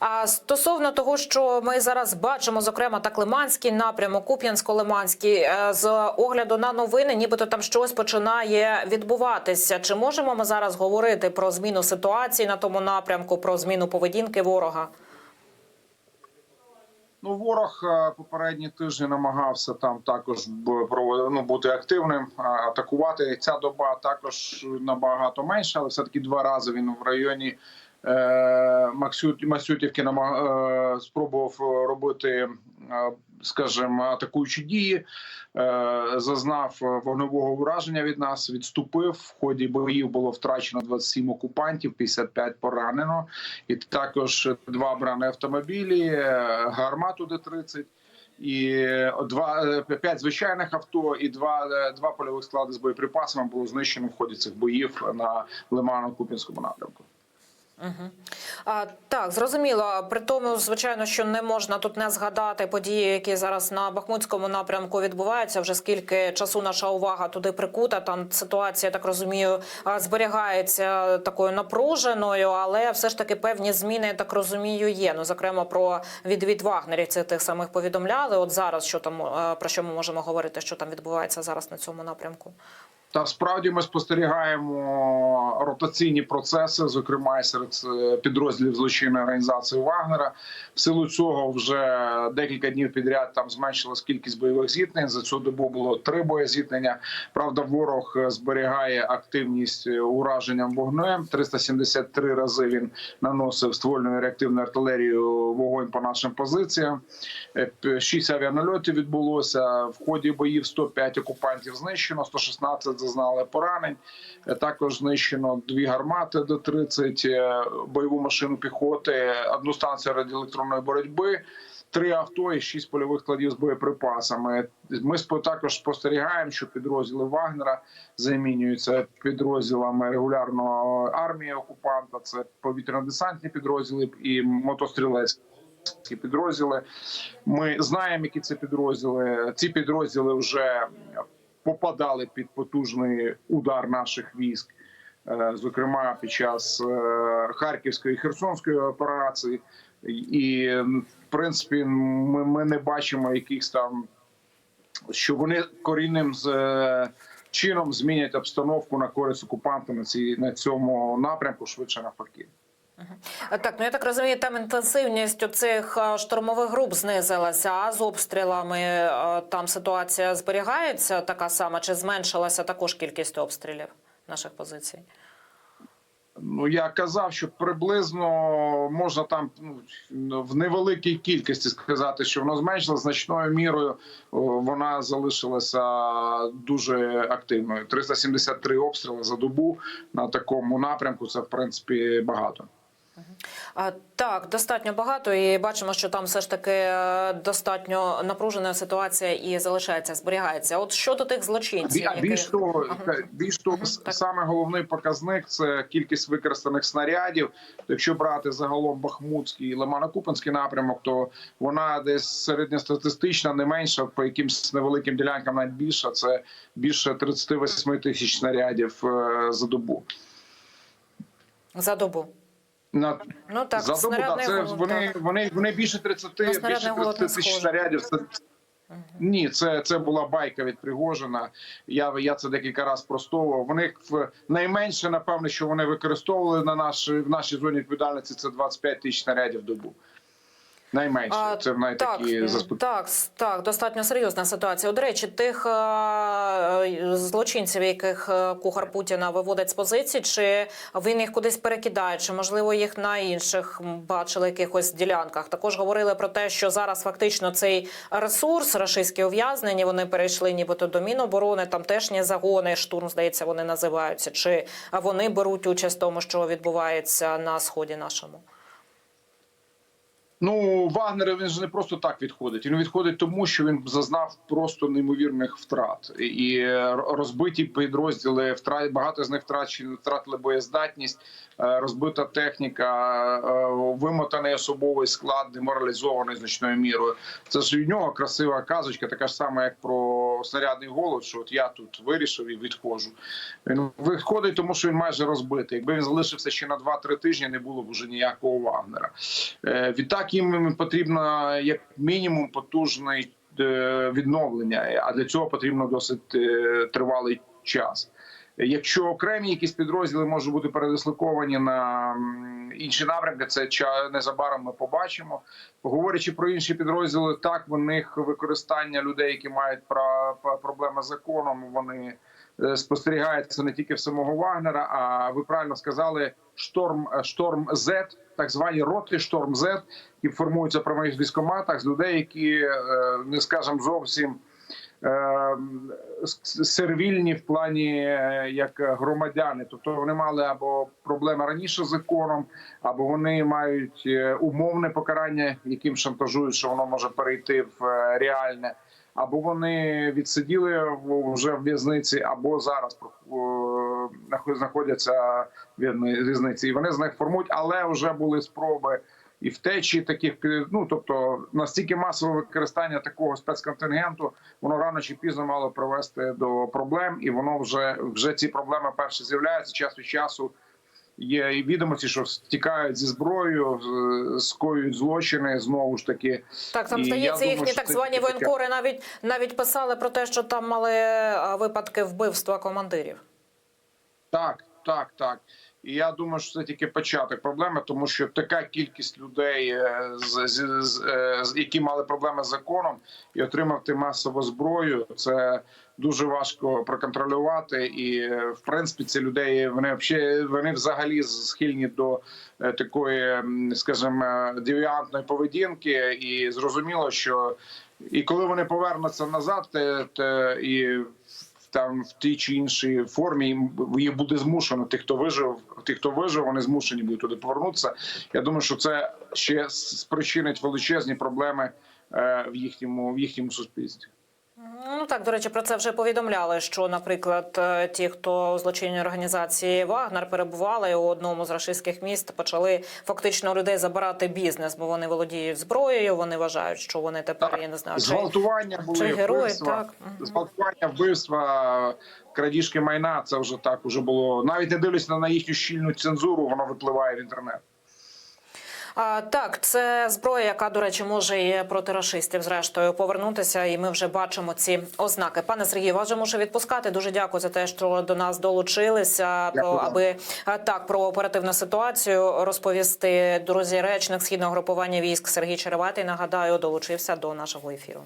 А стосовно того, що ми зараз бачимо, зокрема так Лиманський напрямок, Куп'янсько-Лиманський, е, з огляду на новини, нібито там щось починає відбуватися. Чи можемо ми зараз говорити про зміну ситуації на тому напрямку, про зміну поведінки ворога? Ну, ворог е, попередні тижні намагався там також ну, бути активним, атакувати. Ця доба також набагато менша, але все таки два рази він в районі е, Масютівки намаг, е, спробував робити, е, скажімо, атакуючі дії. Е, зазнав вогневого ураження від нас, відступив. В ході боїв було втрачено 27 окупантів, 55 поранено, і також два бронеавтомобілі, е, гармату Д-30. І два е, п'ять звичайних авто і два, е, два польових склади з боєприпасами було знищено в ході цих боїв на Лимано-Купінському напрямку. Угу. А, так, зрозуміло. При тому, звичайно, що не можна тут не згадати події, які зараз на Бахмутському напрямку відбуваються. Вже скільки часу наша увага туди прикута. Там ситуація, так розумію, зберігається такою напруженою, але все ж таки певні зміни, так розумію, є. Ну, зокрема, про відвід вагнерівців тих самих повідомляли. От зараз що там про що ми можемо говорити, що там відбувається зараз на цьому напрямку. Та справді ми спостерігаємо ротаційні процеси, зокрема і серед е, підрозділів злочинної організації Вагнера. В силу цього вже декілька днів підряд там зменшилась кількість бойових зіткнень. За цю добу було три боєзіткнення. Правда, ворог е, зберігає активність е, ураженням вогнем. 373 рази він наносив ствольною реактивною артилерією вогонь по нашим позиціям. Шість авіанальотів відбулося в ході боїв. 105 окупантів знищено, 116 зазнали поранень. Е, Також знищено дві гармати до 30, е, бойову машину піхоти, одну станцію радіоелектронної боротьби. Три авто і шість польових складів з боєприпасами. Ми також спостерігаємо, що підрозділи Вагнера замінюються підрозділами регулярної армії окупанта. Це повітряно-десантні підрозділи і мотострілецькі підрозділи. Ми знаємо, які це підрозділи. Ці підрозділи вже попадали під потужний удар наших військ, е, зокрема під час е, Харківської і Херсонської операції. І в принципі, ми, ми не бачимо якихось там, що вони корінним з. е, Чином змінять обстановку на користь окупанта на цій на цьому напрямку швидше навпаки. Так, ну я так розумію, там інтенсивність оцих а, штурмових груп знизилася, а з обстрілами там ситуація зберігається така сама, чи зменшилася також кількість обстрілів наших позицій? Ну я казав, що приблизно можна там ну, в невеликій кількості сказати, що воно зменшило значною мірою. Вона залишилася дуже активною. 373 обстріли за добу на такому напрямку. Це в принципі багато. А, так, достатньо багато, і бачимо, що там все ж таки е, достатньо напружена ситуація і залишається, зберігається. От щодо тих злочинців, А більш яких- того, Ага. більш того, Мгм, так. саме головний показник це кількість використаних снарядів. Якщо брати загалом Бахмутський і Лимано-Купинський напрямок, то вона десь середньостатистична, не менша по якимсь невеликим ділянкам, навіть більша. Це більше 38 тисяч снарядів е, за добу. за добу. На Ну так, за добу да, це голод, вони, так. вони, вони більше 30, ну, більше 30 тисяч снарядів. Це ні, це, це була байка від Пригожина. Я, я це декілька разів простовував. Вони в найменше, напевно, що вони використовували на наш, в нашій зоні відповідальності. Це 25 тисяч снарядів в добу. Найменше А, це в так, такі заспокійливі. так, так, достатньо серйозна ситуація. До речі, тих е, злочинців, яких е, кухар Путіна виводить з позицій, чи він їх кудись перекидає, чи можливо їх на інших бачили якихось ділянках. Також говорили про те, що зараз фактично цей ресурс, рашистські ув'язнені, вони перейшли нібито до Міноборони, там тамтешні загони, штурм, здається, вони називаються. Чи вони беруть участь в тому, що відбувається на сході нашому? Ну, Вагнер він ж не просто так відходить. Він відходить тому, що він зазнав просто неймовірних втрат і розбиті підрозділи. втрат багато з них втрачені, втратили боєздатність, е, розбита техніка, е, вимотаний особовий склад, деморалізований значною мірою. Це ж від нього красива казочка, така ж сама, як про снарядний голод. Що от я тут вирішив і відходжу. Він виходить, тому що він майже розбитий. Якби він залишився ще на 2-3 тижні, не було б уже ніякого Вагнера. Е, Відтак їм потрібно як мінімум потужне е, відновлення, а для цього потрібно досить е, тривалий час. Якщо окремі якісь підрозділи можуть бути передислоковані на інші напрямки, це незабаром ми побачимо. Говорячи про інші підрозділи, так в них використання людей, які мають проблеми з законом, вони е, спостерігаються не тільки в самого Вагнера, а ви правильно сказали, шторм е, шторм Z, так звані роти шторм Z, які формуються при моїх військоматах з людей, які е, не скажемо зовсім сервільні в плані е, як громадяни, тобто вони мали або проблеми раніше з законом, або вони мають е, умовне покарання, яким шантажують, що воно може перейти в е, реальне. Або вони відсиділи вже в в'язниці, або зараз знаходяться в в'язниці, і вони з них формують, але вже були спроби і втечі таких ну тобто настільки масове використання такого спецконтингенту, воно рано чи пізно мало привести до проблем, і воно вже вже ці проблеми перші з'являються час від часу. Є і відомості, що стікають зі зброєю, скоюють злочини знову ж таки. Так, там І здається, думаю, їхні так звані воєнкори навіть навіть писали про те, що там мали випадки вбивства командирів. Так, так, так. І я думаю, що це тільки початок проблеми, тому що така кількість людей, е, з, з, з, е, які мали проблеми з законом, і отримати масову зброю, це дуже важко проконтролювати. І е, в принципі ці людей вони взагалі вони взагалі схильні до такої, скажімо, девіантної поведінки, і зрозуміло, що і коли вони повернуться назад, те, те, і там в тій чи іншій формі їх буде змушено. Тих, хто вижив, тих, хто вижив, вони змушені будуть туди повернутися. Я думаю, що це ще спричинить величезні проблеми е, в їхньому в їхньому суспільстві. Ну так, до речі, про це вже повідомляли. Що, наприклад, е, ті, хто у злочинній організації Вагнер перебували у одному з рашистських міст, почали фактично у людей забирати бізнес, бо вони володіють зброєю. Вони вважають, що вони тепер я не знаю, Зґвалтування були чи герої, вбивства, так. Зґвалтування, вбивства, крадіжки майна. Це вже так уже було. Навіть не дивлячись на їхню щільну цензуру, воно випливає в інтернет. А, так, це зброя, яка, до речі, може і проти рашистів зрештою повернутися, і ми вже бачимо ці ознаки. Пане Сергію, вас вже мушу відпускати. Дуже дякую за те, що до нас долучилися. Про аби так про оперативну ситуацію розповісти. Друзі, речник східного групування військ Сергій Череватий. Нагадаю, долучився до нашого ефіру.